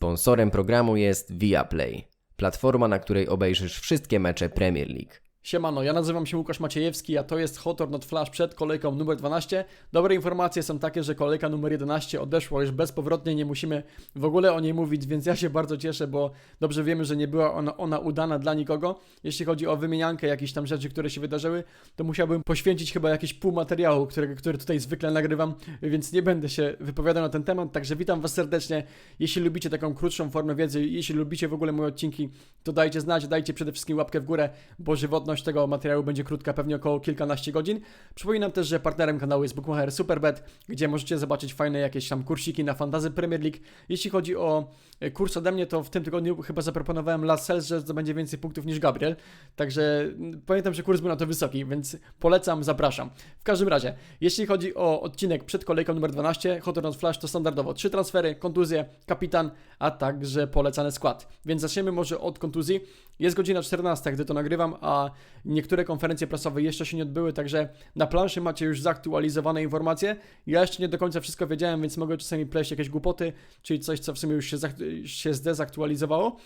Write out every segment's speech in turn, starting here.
Sponsorem programu jest Viaplay, platforma, na której obejrzysz wszystkie mecze Premier League. Siemano, ja nazywam się Łukasz Maciejewski, a to jest Hot or Not Flash przed kolejką numer 12. Dobre informacje są takie, że kolejka numer 11 odeszła już bezpowrotnie, nie musimy w ogóle o niej mówić, więc ja się bardzo cieszę, bo dobrze wiemy, że nie była ona, ona udana dla nikogo. Jeśli chodzi o wymieniankę jakichś tam rzeczy, które się wydarzyły, to musiałbym poświęcić chyba jakieś pół materiału, który, który tutaj zwykle nagrywam, więc nie będę się wypowiadał na ten temat, także witam Was serdecznie. Jeśli lubicie taką krótszą formę wiedzy, jeśli lubicie w ogóle moje odcinki, to dajcie znać, dajcie przede wszystkim łapkę w górę, bo żywotność tego materiału będzie krótka, pewnie około kilkanaście godzin. Przypominam też, że partnerem kanału jest Bookmacher Superbet, gdzie możecie zobaczyć fajne jakieś tam kursiki na Fantasy Premier League. Jeśli chodzi o e, kurs ode mnie, to w tym tygodniu chyba zaproponowałem Lascelles, że zdobędzie więcej punktów niż Gabriel. Także mm, pamiętam, że kurs był na to wysoki, więc polecam, zapraszam. W każdym razie, jeśli chodzi o odcinek przed kolejką numer 12, Hot Not Flash to standardowo trzy transfery, kontuzje, kapitan, a także polecany skład. Więc zaczniemy może od kontuzji. Jest godzina 14, gdy to nagrywam, a niektóre konferencje prasowe jeszcze się nie odbyły, także na planszy macie już zaktualizowane informacje. Ja jeszcze nie do końca wszystko wiedziałem, więc mogę czasami pleść jakieś głupoty, czyli coś, co w sumie już się, się zdezaktualizowało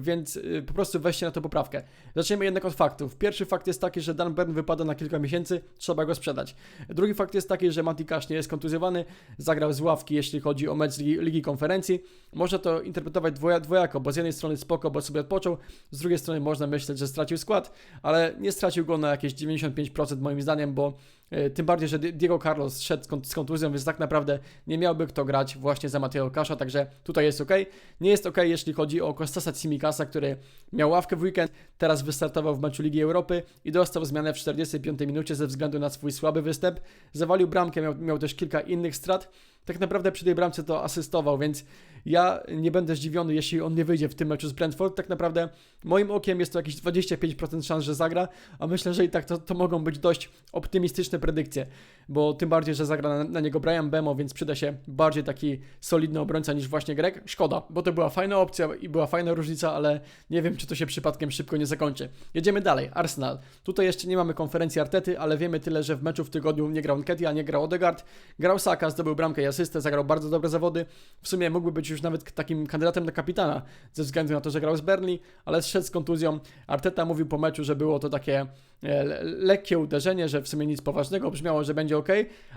więc y, po prostu weźcie na to poprawkę. Zaczniemy jednak od faktów. Pierwszy fakt jest taki, że Dan Bern wypada na kilka miesięcy, trzeba go sprzedać. Drugi fakt jest taki, że Mati Cash nie jest kontuzjowany, zagrał z ławki, jeśli chodzi o mecz Ligi, Ligi Konferencji. Można to interpretować dwoja, dwojako, bo z jednej strony spoko, bo sobie odpoczął, z drugiej strony można myśleć, że stracił skład, ale nie stracił go na jakieś 95% moim zdaniem, bo E, tym bardziej, że Diego Carlos szedł z kontuzją, więc tak naprawdę nie miałby kto grać właśnie za Mateo Kasza, także tutaj jest ok. Nie jest ok, jeśli chodzi o Kostasa Simikasa, który miał ławkę w weekend, teraz wystartował w meczu Ligi Europy i dostał zmianę w 45 minucie ze względu na swój słaby występ. Zawalił bramkę, miał, miał też kilka innych strat. Tak naprawdę przy tej bramce to asystował, więc ja nie będę zdziwiony, jeśli on nie wyjdzie w tym meczu z Brentford. Tak naprawdę moim okiem jest to jakieś 25% szans, że zagra, a myślę, że i tak to, to mogą być dość optymistyczne predykcje, bo tym bardziej, że zagra na, na, niego Brian Bemo, więc przyda się bardziej taki solidny obrońca niż właśnie Greg. Szkoda, bo to była fajna opcja i była fajna różnica, ale nie wiem, czy to się przypadkiem szybko nie zakończy. Jedziemy dalej. Arsenal. Tutaj jeszcze nie mamy konferencji Artety, ale wiemy tyle, że w meczu w tygodniu nie grał Nketiah, nie grał Odegaard, grał Saka, zdobył bramkę asystę, zagrał bardzo dobre zawody. W sumie mógłby być już nawet takim kandydatem na kapitana, ze względu na to, że grał z Burnley, ale zszedł z kontuzją. Arteta mówił po meczu, że było to takie e, lekkie uderzenie, że w sumie nic poważnego, brzmiało, że będzie ok,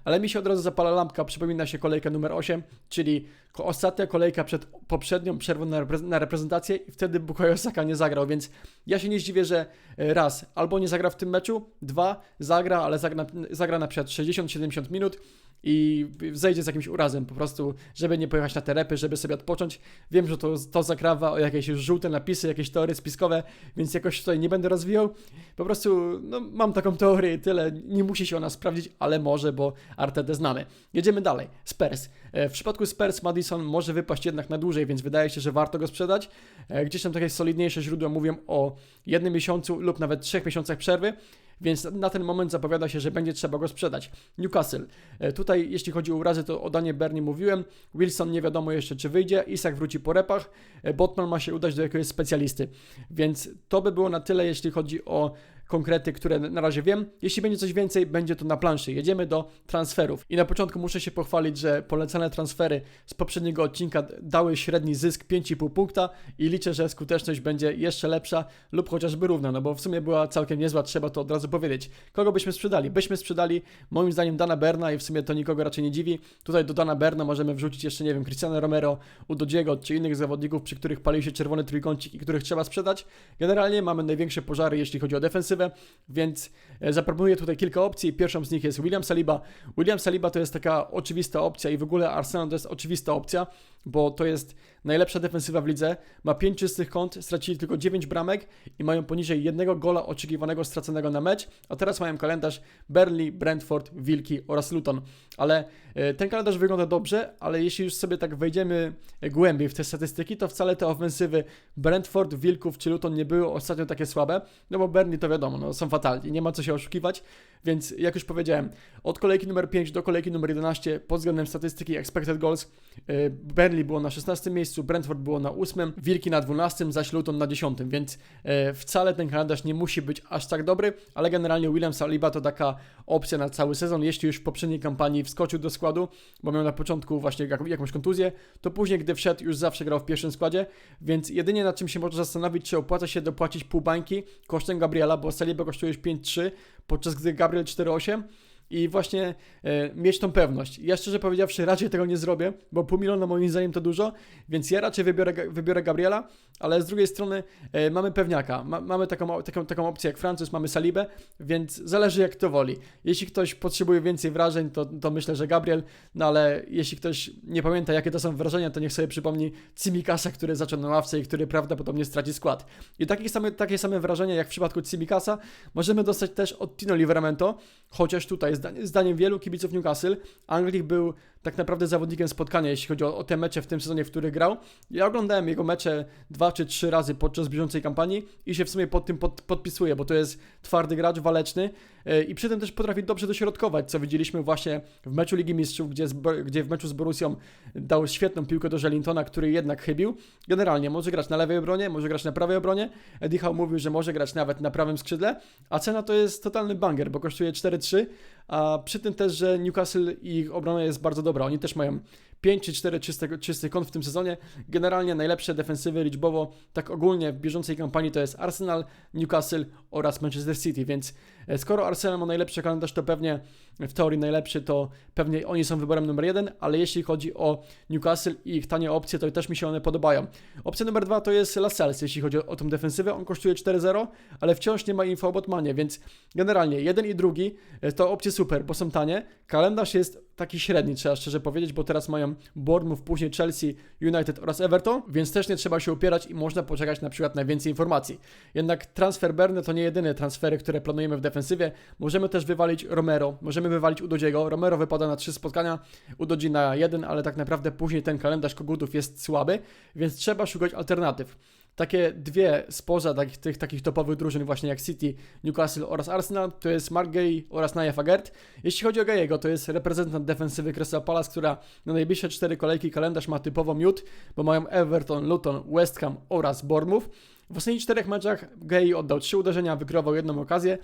ale mi się od razu zapala lampka, przypomina się kolejka numer 8, czyli ostatnia kolejka przed poprzednią przerwą na reprezentację i wtedy Bukayo Saka nie zagrał, więc ja się nie zdziwię, że e, raz, albo nie zagra w tym meczu, dwa, zagra, ale zagra, zagra na przykład 60-70 minut, i zejdzie z jakimś urazem po prostu, żeby nie pojechać na te repy, żeby sobie odpocząć. Wiem, że to, to zakrawa o jakieś żółte napisy, jakieś teorie spiskowe, więc jakoś tutaj nie będę rozwijał. Po prostu no, mam taką teorię i tyle. Nie musi się ona sprawdzić, ale może, bo Artetę znamy. Jedziemy dalej. Spurs. E, w przypadku Spurs Madison może wypaść jednak na dłużej, więc wydaje się, że warto go sprzedać. E, gdzieś tam takie solidniejsze źródła mówią o jednym miesiącu lub nawet trzech miesiącach przerwy więc na ten moment zapowiada się, że będzie trzeba go sprzedać. Newcastle. E, tutaj, jeśli chodzi o urazy, to o Danie Bernie mówiłem. Wilson nie wiadomo jeszcze, czy wyjdzie. Isak wróci po repach. E, Botman ma się udać do jakiegoś specjalisty. Więc to by było na tyle, jeśli chodzi o konkrety, które na razie wiem. Jeśli będzie coś więcej, będzie to na planszy. Jedziemy do transferów. I na początku muszę się pochwalić, że polecane transfery z poprzedniego odcinka dały średni zysk 5,5 punkta i liczę, że skuteczność będzie jeszcze lepsza lub chociażby równa, no bo w sumie była całkiem niezła, trzeba to od razu powiedzieć. Kogo byśmy sprzedali? Byśmy sprzedali moim zdaniem Dana Berna i w sumie to nikogo raczej nie dziwi. Tutaj do Dana Berna możemy wrzucić jeszcze, nie wiem, Cristiano Romero, Udodziego czy innych zawodników, przy których palił się czerwony trójkącik i których trzeba sprzedać. Generalnie mamy największe pożary, jeśli chodzi o defensywę więc e, zaproponuję tutaj kilka opcji. Pierwszą z nich jest William Saliba. William Saliba to jest taka oczywista opcja i w ogóle Arsenal to jest oczywista opcja, bo to jest najlepsza defensywa w lidze. Ma 5 czystych kąt, stracili tylko 9 bramek i mają poniżej jednego gola oczekiwanego straconego na mecz, a teraz mają kalendarz Burnley, Brentford, Wilki oraz Luton. Ale e, ten kalendarz wygląda dobrze, ale jeśli już sobie tak wejdziemy głębiej w te statystyki, to wcale te ofensywy Brentford, Wilków czy Luton nie były ostatnio takie słabe, no bo Burnley to wiadomo, no, są fatalni, nie ma co się oszukiwać, więc jak już powiedziałem, od kolejki numer 5 do kolejki numer 11 pod względem statystyki expected goals e, Burnley było na 16 miejscu, miejscu, Brentford było na 8, Wilki na 12, zaś Luton na 10, więc e, wcale ten kalendarz nie musi być aż tak dobry, ale generalnie William Saliba to taka opcja na cały sezon, jeśli już w poprzedniej kampanii wskoczył do składu, bo miał na początku właśnie jak, jakąś kontuzję, to później, gdy wszedł, już zawsze grał w pierwszym składzie, więc jedynie nad czym się można zastanowić, czy opłaca się dopłacić pół bańki kosztem Gabriela, bo Saliba kosztuje już 5-3, podczas gdy Gabriel 4-8 i właśnie e, mieć tą pewność. Ja szczerze powiedziawszy raczej tego nie zrobię, bo pół miliona moim zdaniem to dużo, więc ja raczej wybiorę, wybiorę Gabriela, ale z drugiej strony e, mamy pewniaka, Ma, mamy taką, taką, taką opcję jak Francuz, mamy Salibę, więc zależy jak kto woli. Jeśli ktoś potrzebuje więcej wrażeń, to, to myślę, że Gabriel, no ale jeśli ktoś nie pamięta jakie to są wrażenia, to niech sobie przypomni Cimikasa, który zaczął na ławce i który prawdopodobnie straci skład. I takie same, takie same wrażenia jak w przypadku Cimikasa możemy dostać też od Tino Livramento, chociaż tutaj zdaniem wielu kibiców Newcastle Anglik był tak naprawdę zawodnikiem spotkania, jeśli chodzi o, o te mecze w tym sezonie, w których grał. Ja oglądałem jego mecze dwa czy trzy razy podczas bieżącej kampanii i się w sumie pod tym pod, podpisuję, bo to jest twardy gracz, waleczny yy, i przy tym też potrafi dobrze dośrodkować, co widzieliśmy właśnie w meczu Ligi Mistrzów, gdzie, z, gdzie w meczu z Borussią dał świetną piłkę do Żelintona, który jednak chybił. Generalnie może grać na lewej obronie, może grać na prawej obronie. Eddie Howe mówił, że może grać nawet na prawym skrzydle, a cena to jest totalny banger, bo kosztuje 4-3, a przy tym też, że Newcastle i ich obrona jest bardzo dobra. Oni też mają 5 czy 4 czyste, czystych kąt w tym sezonie. Generalnie najlepsze defensywy liczbowo, tak ogólnie w bieżącej kampanii to jest Arsenal, Newcastle oraz Manchester City, więc e, skoro Arsenal ma najlepszy kalendarz, to pewnie w teorii najlepszy, to pewnie oni są wyborem numer jeden, ale jeśli chodzi o Newcastle i ich tanie opcje, to też mi się one podobają. Opcja numer dwa to jest Lascelles, jeśli chodzi o, o tą defensywę, on kosztuje 4-0, ale wciąż nie ma info o Botmanie, więc generalnie jeden i drugi e, to opcje super, bo są tanie. Kalendarz jest taki średni, trzeba szczerze powiedzieć, bo teraz mają Bournemouth, później Chelsea, United oraz Everton, więc też nie trzeba się upierać i można poczekać na przykład na więcej informacji. Jednak transfer Berne to nie jedyne transfery, które planujemy w defensywie. Możemy też wywalić Romero, możemy wywalić Udodziego. Romero wypada na trzy spotkania, Udodzi na jeden, ale tak naprawdę później ten kalendarz kogutów jest słaby, więc trzeba szukać alternatyw takie dwie spoza takich, tych takich topowych drużyn właśnie jak City, Newcastle oraz Arsenal, to jest Mark Gay oraz Naya Fagert. Jeśli chodzi o Gayego, to jest reprezentant defensywy Crystal Palace, która na najbliższe cztery kolejki kalendarz ma typowo miód, bo mają Everton, Luton, West Ham oraz Bournemouth. W ostatnich czterech meczach Gay oddał trzy uderzenia, wykrywał jedną okazję,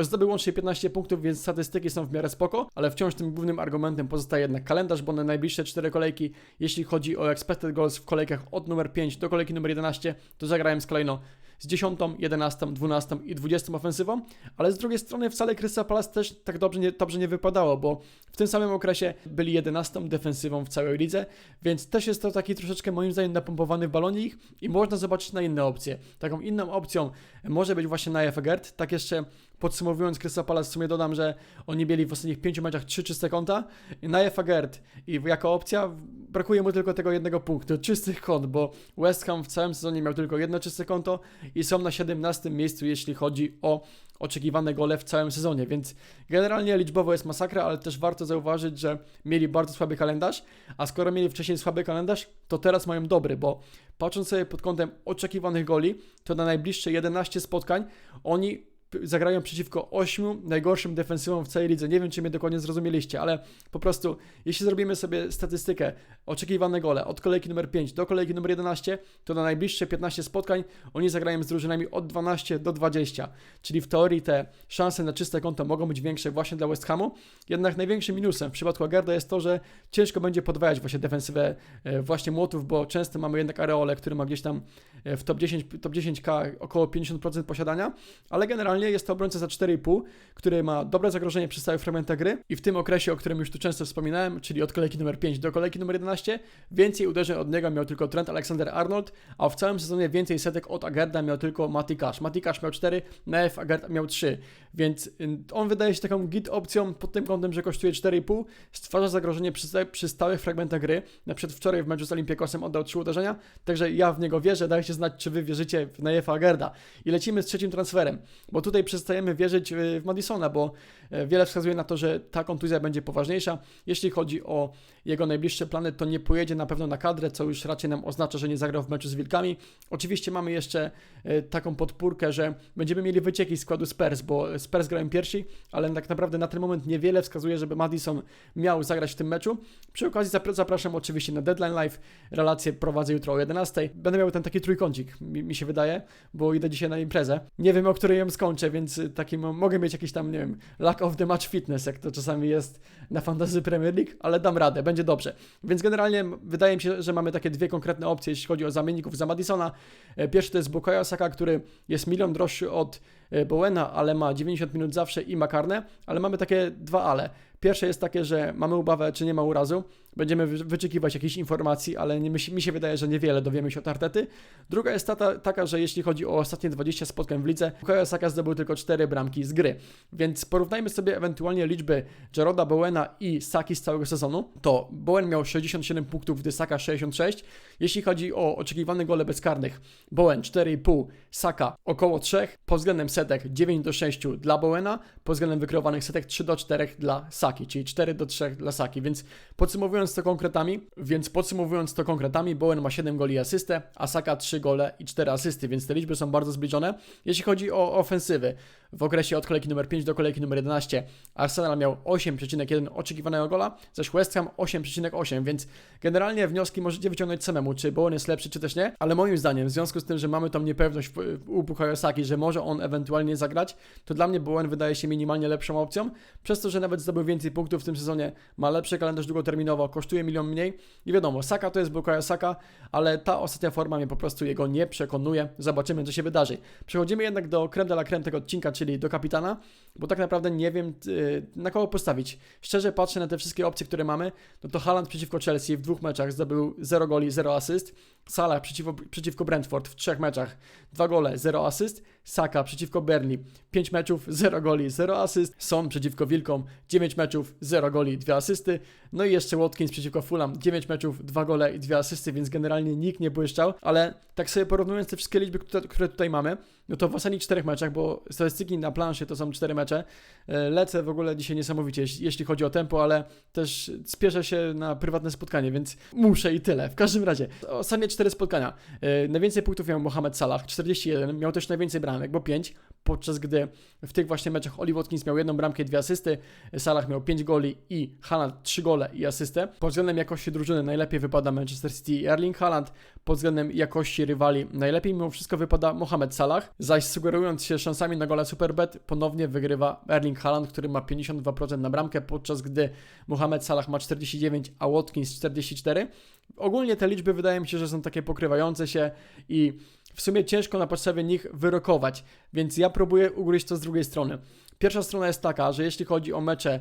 zdobył łącznie 15 punktów, więc statystyki są w miarę spoko, ale wciąż tym głównym argumentem pozostaje jednak kalendarz, bo na najbliższe cztery kolejki, jeśli chodzi o expected goals w kolejkach od numer 5 do kolejki numer 11, to zagrałem z kolejną z 10, 11, 12 i 20 ofensywą, ale z drugiej strony wcale Crystal Palace też tak dobrze nie, dobrze nie wypadało, bo w tym samym okresie byli 11 defensywą w całej lidze, więc też jest to taki troszeczkę moim zdaniem napompowany ich i można zobaczyć na inne opcje. Taką inną opcją może być właśnie Naya Fagert, tak jeszcze podsumowując Crystal Palace w sumie dodam, że oni mieli w ostatnich pięciu meczach trzy czyste konta. Naya Fagert i jako opcja brakuje mu tylko tego jednego punktu, czystych kont, bo West Ham w całym sezonie miał tylko jedno czyste konto i są na 17 miejscu, jeśli chodzi o oczekiwane gole w całym sezonie, więc generalnie liczbowo jest masakra, ale też warto zauważyć, że mieli bardzo słaby kalendarz, a skoro mieli wcześniej słaby kalendarz, to teraz mają dobry, bo patrząc sobie pod kątem oczekiwanych goli, to na najbliższe 11 spotkań oni zagrają przeciwko 8 najgorszym defensywom w całej lidze. Nie wiem, czy mnie dokładnie zrozumieliście, ale po prostu, jeśli zrobimy sobie statystykę oczekiwane gole od kolejki numer 5 do kolejki numer 11, to na najbliższe 15 spotkań oni zagrają z drużynami od 12 do 20. Czyli w teorii te szanse na czyste konto mogą być większe właśnie dla West Hamu. Jednak największym minusem w przypadku Agarda jest to, że ciężko będzie podwajać właśnie defensywę e, właśnie młotów, bo często mamy jednak Areole, który ma gdzieś tam e, w top 10, top 10k około 50% posiadania, ale generalnie jest to obrońca za 4,5, który ma dobre zagrożenie przy stałych fragmentach gry i w tym okresie, o którym już tu często wspominałem, czyli od kolejki numer 5 do kolejki numer 11, więcej uderzeń od niego miał tylko Trent Alexander-Arnold, a w całym sezonie więcej setek od Agerda miał tylko Mati Cash. Mati Cash miał 4, Neef Agard miał 3, więc on wydaje się taką git opcją pod tym kątem, że kosztuje 4,5, stwarza zagrożenie przy, przy stałych fragmentach gry. Na przykład wczoraj w meczu z Olympiakosem oddał 3 uderzenia, także ja w niego wierzę, dajcie znać, czy wy wierzycie w Neefa Agerda. I lecimy z trzecim transferem, bo tutaj przestajemy wierzyć y, w Madisona, bo e, wiele wskazuje na to, że ta kontuzja będzie poważniejsza. Jeśli chodzi o jego najbliższe plany, to nie pojedzie na pewno na kadrę, co już raczej nam oznacza, że nie zagrał w meczu z Wilkami. Oczywiście mamy jeszcze e, taką podpórkę, że będziemy mieli wycieki z składu Spurs, bo Spurs grają pierwsi, ale tak naprawdę na ten moment niewiele wskazuje, żeby Madison miał zagrać w tym meczu. Przy okazji zapra- zapraszam oczywiście na Deadline Live. Relację prowadzę jutro o 11. Będę miał ten taki trójkącik, mi, mi się wydaje, bo idę dzisiaj na imprezę. Nie wiem, o której ją skończę, więc y, taki mo- mogę mieć jakiś tam, nie wiem, lack of the match fitness, jak to czasami jest na Fantasy Premier League, ale dam radę, będzie dobrze. Więc generalnie wydaje mi się, że mamy takie dwie konkretne opcje, jeśli chodzi o zamienników za Madisona. E, Pierwszy to jest Bukayo Saka, który jest milion droższy od Bowena, ale ma 90 minut zawsze i ma karne, ale mamy takie dwa ale. Pierwsze jest takie, że mamy ubawę, czy nie ma urazu. Będziemy wy- wyczekiwać jakichś informacji, ale nie, mi się wydaje, że niewiele dowiemy się od Artety. Druga jest tata, taka, że jeśli chodzi o ostatnie 20 spotkań w lidze, Bukayo Saka zdobył tylko 4 bramki z gry. Więc porównajmy sobie ewentualnie liczby Jaroda Bowena i Saki z całego sezonu. To Bowen miał 67 punktów, gdy Saka 66. Jeśli chodzi o oczekiwane gole bezkarnych, Bowen 4,5, Saka około 3. Pod względem setek 9 do 6 dla Bowena, pod względem wykreowanych setek 3 do 4 dla Saki, czyli 4 do 3 dla Saki. Więc podsumowując to konkretami, więc podsumowując to konkretami, Bowen ma 7 goli i asystę, a Saka 3 gole i 4 asysty, więc te liczby są bardzo zbliżone. Jeśli chodzi o ofensywy, w okresie od kolejki numer 5 do kolejki numer 11 Arsenal miał 8,1 oczekiwanego gola, zaś West Ham 8,8, więc generalnie wnioski możecie wyciągnąć samemu, czy Bowen jest lepszy, czy też nie, ale moim zdaniem, w związku z tym, że mamy tą niepewność u Bukayo że może on ewentualnie zagrać, to dla mnie Bowen wydaje się minimalnie lepszą opcją, przez to, że nawet zdobył więcej punktów w tym sezonie, ma lepszy kalendarz długoterminowo, kosztuje milion mniej i wiadomo, Saka to jest Bukayo Saka, ale ta ostatnia forma mnie po prostu jego nie przekonuje, zobaczymy co się wydarzy. Przechodzimy jednak do creme de la creme tego odcinka, czyli do kapitana, bo tak naprawdę nie wiem yy, na kogo postawić. Szczerze patrzę na te wszystkie opcje, które mamy, no to Haaland przeciwko Chelsea w dwóch meczach zdobył 0 goli, 0 asyst, Salah przeciwko, przeciwko Brentford w trzech meczach 2 gole, 0 asyst, Saka przeciwko Burnley 5 meczów, 0 goli, 0 asyst, Son przeciwko Wilkom. 9 meczów, 0 goli, 2 asysty, no i jeszcze Watkins przeciwko Fulham. 9 meczów, 2 gole i 2 asysty, więc generalnie nikt nie błyszczał, ale tak sobie porównując te wszystkie liczby, które, tutaj mamy, no to w ostatnich czterech meczach, bo statystyki na planszy to są cztery mecze, e, lecę w ogóle dzisiaj niesamowicie, jeśli- chodzi o tempo, ale też spieszę się na prywatne spotkanie, więc muszę i tyle. W każdym razie, ostatnie cztery spotkania. E, Najwięcej punktów miał Mohamed Salah, 41, miał też najwięcej bramek, bo 5, podczas gdy w tych właśnie meczach Oli Watkins miał jedną bramkę dwie asysty, Salah miał 5 goli i Haaland 3 gole i asystę. Pod względem jakości drużyny najlepiej wypada Manchester City i Erling Haaland, pod względem jakości rywali najlepiej mimo wszystko wypada Mohamed Salah, zaś sugerując się szansami na gola Superbet, ponownie wygrywa Erling Haaland, który ma 52% na bramkę, podczas gdy Mohamed Salah ma 49, a Watkins 44. Ogólnie te liczby wydaje mi się, że są takie pokrywające się i w sumie ciężko na podstawie nich wyrokować, więc ja próbuję ugryźć to z drugiej strony. Pierwsza strona jest taka, że jeśli chodzi o mecze e,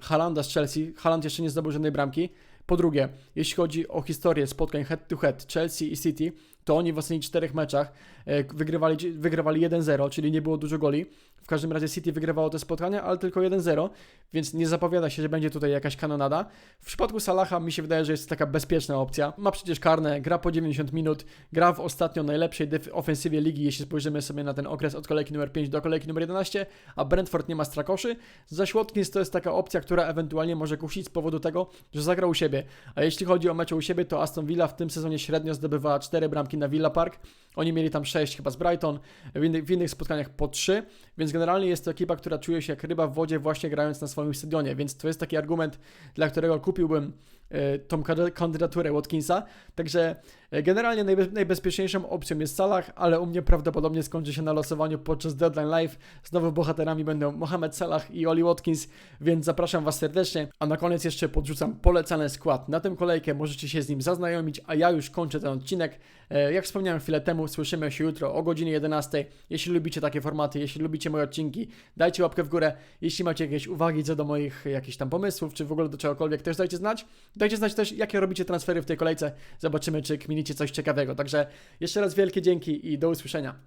Halanda z Chelsea, Haaland jeszcze nie zdobył żadnej bramki. Po drugie, jeśli chodzi o historię spotkań head to head Chelsea i City, to oni w ostatnich czterech meczach e, wygrywali, wygrywali 1-0, czyli nie było dużo goli. W każdym razie City wygrywało te spotkania, ale tylko 1-0, więc nie zapowiada się, że będzie tutaj jakaś kanonada. W przypadku Salaha mi się wydaje, że jest taka bezpieczna opcja. Ma przecież karne, gra po 90 minut, gra w ostatnio najlepszej ofensywie ligi, jeśli spojrzymy sobie na ten okres od kolejki numer 5 do kolejki numer 11, a Brentford nie ma strakoszy. Zaś Watkins to jest taka opcja, która ewentualnie może kusić z powodu tego, że zagrał u siebie. A jeśli chodzi o mecze u siebie, to Aston Villa w tym sezonie średnio zdobywała 4 bramki na Villa Park. Oni mieli tam 6 chyba z Brighton, w innych, w innych spotkaniach po 3, więc generalnie jest to ekipa, która czuje się jak ryba w wodzie właśnie grając na swoim stadionie, więc to jest taki argument, dla którego kupiłbym tą kande- kandydaturę Watkinsa. Także e, generalnie najbe najbezpieczniejszą opcją jest Salah, ale u mnie prawdopodobnie skończy się na losowaniu podczas Deadline Live. Znowu bohaterami będą Mohamed Salah i Oli Watkins, więc zapraszam Was serdecznie. A na koniec jeszcze podrzucam polecany skład na tę kolejkę, możecie się z nim zaznajomić, a ja już kończę ten odcinek. E, Jak wspomniałem chwilę temu, słyszymy się jutro o godzinie 11. Jeśli lubicie takie formaty, jeśli lubicie moje odcinki, dajcie łapkę w górę. Jeśli macie jakieś uwagi co do moich jakichś tam pomysłów, czy w ogóle do czegokolwiek, też dajcie znać. Dajcie znać też, jakie robicie transfery w tej kolejce. Zobaczymy, czy kminicie coś ciekawego. Także jeszcze raz wielkie dzięki i do usłyszenia.